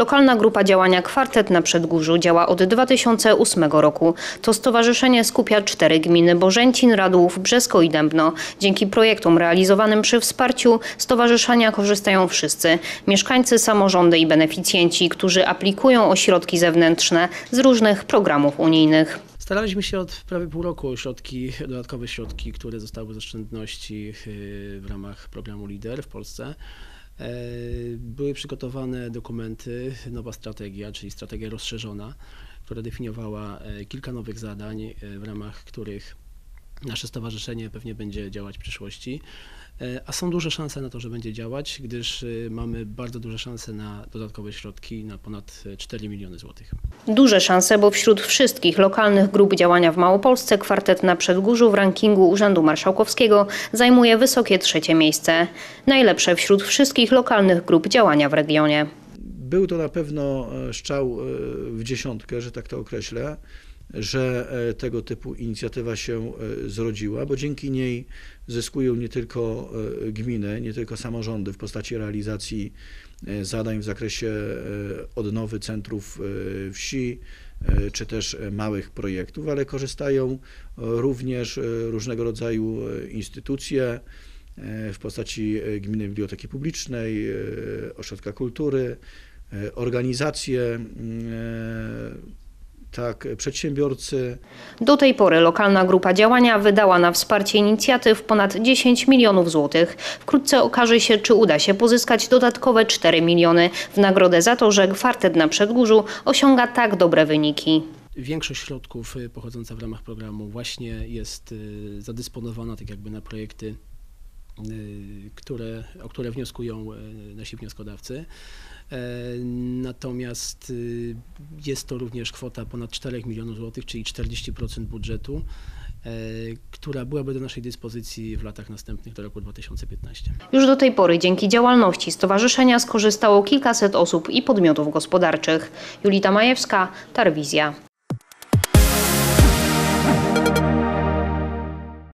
Lokalna grupa działania Kwartet na Przedgórzu działa od 2008 roku. To stowarzyszenie skupia cztery gminy Bożęcin, Radłów, Brzesko i Dębno. Dzięki projektom realizowanym przy wsparciu stowarzyszenia korzystają wszyscy. Mieszkańcy, samorządy i beneficjenci, którzy aplikują o środki zewnętrzne z różnych programów unijnych. Staraliśmy się od prawie pół roku o środki, dodatkowe środki, które zostały z oszczędności yy, w ramach programu LIDER w Polsce. E, Były przygotowane dokumenty, nowa strategia, czyli strategia rozszerzona, która definiowała e, kilka nowych zadań, e, w ramach których nasze stowarzyszenie pewnie będzie działać w przyszłości. E, A są duże szanse na to, że będzie działać, gdyż e, mamy bardzo duże szanse na dodatkowe środki na ponad e, 4 miliony złotych. Duże szanse, bo wśród wszystkich lokalnych grup działania w Małopolsce kwartet na Przedgórzu w rankingu Urzędu Marszałkowskiego zajmuje wysokie trzecie miejsce. Najlepsze wśród wszystkich lokalnych grup działania w regionie. Był to na pewno e, strzał e, w dziesiątkę, że tak to określę, że e, tego typu inicjatywa się e, zrodziła, bo dzięki niej zyskują nie tylko e, gminy, nie tylko samorządy w postaci realizacji zadań w zakresie odnowy centrów wsi, czy też małych projektów, ale korzystają również różnego rodzaju instytucje, w postaci Gminy Biblioteki Publicznej, Ośrodka Kultury, organizacje, mm, tak, przedsiębiorcy. Do tej pory lokalna grupa działania wydała na wsparcie inicjatyw ponad 10 milionów złotych. Wkrótce okaże się, czy uda się pozyskać dodatkowe 4 miliony w nagrodę za to, że kwartet na Przedgórzu osiąga tak dobre wyniki. Większość środków y, pochodząca w ramach programu właśnie jest y, zadysponowana tak jakby na projekty, które, o które wnioskują y, nasi wnioskodawcy. E, Natomiast y, jest to również kwota ponad 4 milionów złotych, czyli 40% budżetu, e, która byłaby do naszej dyspozycji w latach następnych do roku 2015. Już do tej pory dzięki działalności stowarzyszenia skorzystało kilkaset osób i podmiotów gospodarczych. Julita Majewska, Tarwizja.